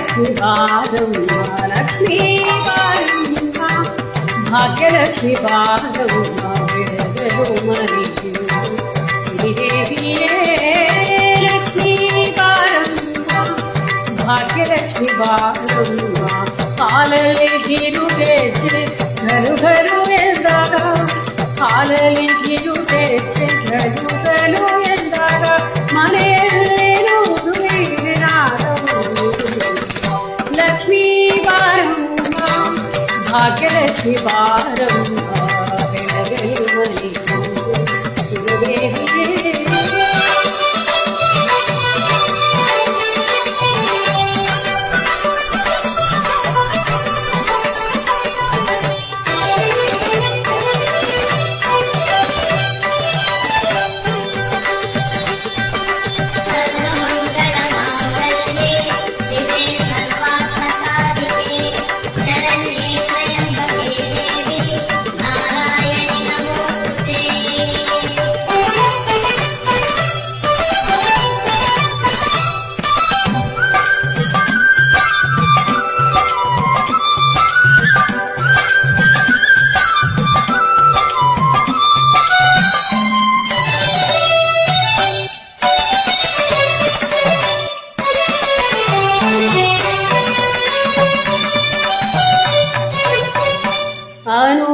భాగ్యలక్ష్మి లక్ష్మీ భాగ్యలక్ష్మి పాదౌమరి శ్రీదేవి లక్ష్మీ భాగ్యలక్ష్మి బాగౌమా కాలలి గిరువేచి ఘరు ఘరు కాలలి గిరువేచి ఘరు ఘరు भाग्यलक्ष्मी भाग्य भाग्यलक्ष्मी वारम्मा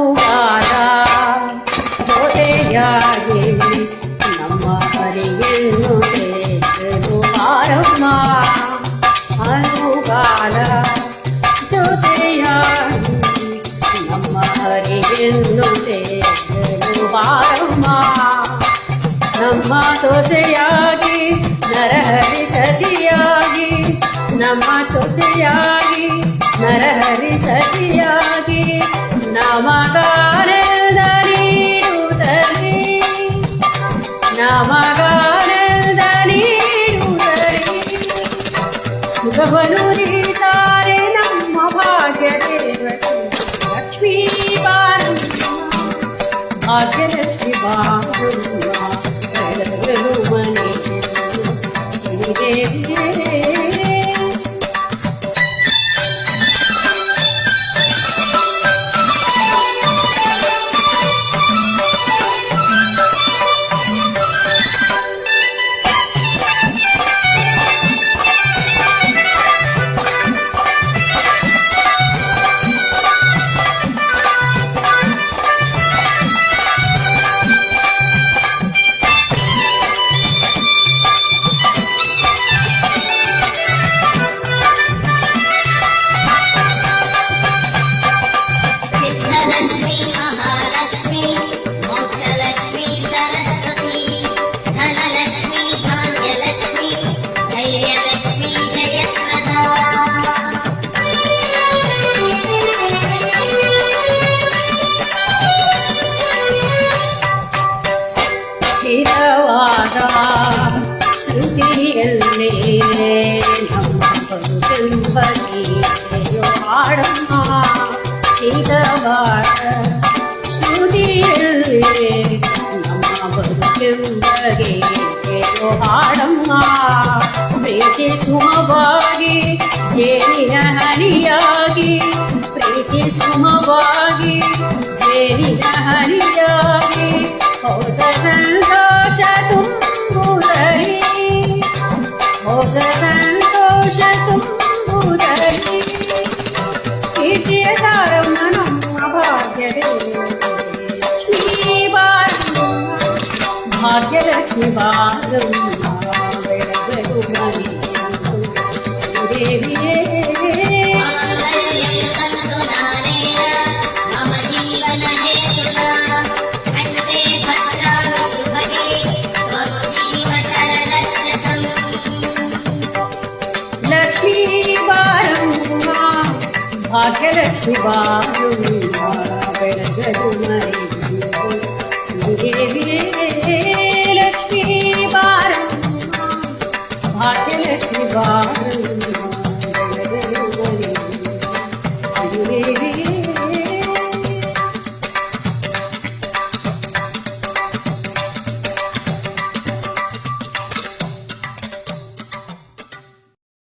ಅನುವಾದ ಜೊತೆಯಾಗಿ ನಮ್ಮ ಹರಿಯನ್ನು ಸೇರಲು ಬಾರಮ್ಮ ಅನುಗಾಲ ಜೊತೆಯಾಗಿ ನಮ್ಮ ಹರಿಯನ್ನು ಸೇರಲು ಬಾರಮ್ಮ ನಮ್ಮ ಸೊಸೆಯಾಗಿ ನರಹರಿ ಸತಿಯಾಗಿ ನಮ್ಮ ಸೊಸೆಯಾಗಿ ನರಹರಿ ಸತಿಯಾಗಿ ನಮಗಾನಂದ 啊。ಹಿತವಾದ ಶ್ರುತಿಯಲ್ಲೇ ನಮ್ಮ ಬದುಕೆಂಬ ಗೀತೆಯು ಹಾಡಮ್ಮ ಹಿತವಾದ ಶ್ರುತಿಯಲ್ಲೇ ನಮ್ಮ ಬದುಕೆಂಬ ಗೀತೆಯು ಹಾಡಮ್ಮ ಪ್ರೀತಿ ಸುಮವಾಗಿ ಜೇನಿನ ಹನಿಯಾಗಿ ಪ್ರೀತಿ ಸುಮವಾಗಿ ಜೇನಿನ ಹನಿಯಾಗಿ మోస సంతోష తుంబుదరి మోస సంతోష తుంబుదరి కీర్తియ కారణం భాగ్యదేవి లక్ష్మీ భాగ్యలక్ష్మి భాగం I kele tiba yu ma, kele tiba.